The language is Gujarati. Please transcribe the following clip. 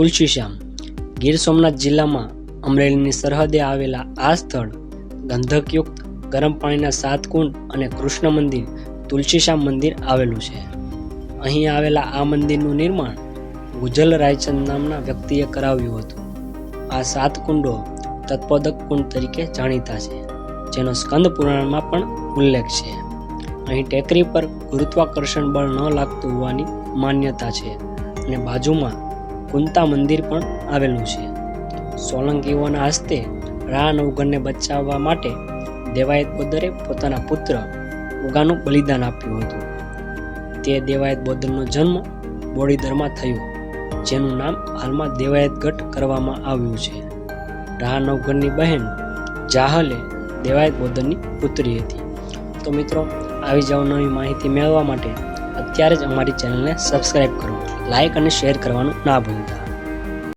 તુલસીશ્યામ ગીર સોમનાથ જિલ્લામાં અમરેલીની સરહદે આવેલા આ સ્થળ ગંધકયુક્ત ગરમ પાણીના સાત કુંડ અને કૃષ્ણ મંદિર તુલસીશ્યામ મંદિર આવેલું છે. અહીં આવેલા આ મંદિરનું નિર્માણ ગુજલ રાયચંદ નામના વ્યક્તિએ કરાવ્યું હતું. આ સાત કુંડો તત્પોદક કુંડ તરીકે જાણીતા છે, જેનો સ્કંદ પુરાણમાં પણ ઉલ્લેખ છે. અહીં ટેકરી પર ગુરુત્વાકર્ષણ બળ ન લાગતું હોવાની માન્યતા છે અને બાજુમાં કુંતા મંદિર પણ આવેલું છે. સોલંકીઓના હસ્તે રા નવગણને બચાવવા માટે દેવાયત બોદરે પોતાના પુત્ર ઉગાનું બલિદાન આપ્યું હતું. તે દેવાયત બોદરનો જન્મ બોડીદરમાં થયો, જેનું નામ હાલમાં દેવાયત ગઢ કરવામાં આવ્યું છે. રાહ નવગણની બહેન જાહલે દેવાયત બોદરની પુત્રી હતી. તો મિત્રો, આવી જ નવી માહિતી મેળવવા માટે અત્યારે જ અમારી ચેનલને સબસ્ક્રાઈબ કરો. લાઇક અને શેર કરવાનું ના ભૂલતા.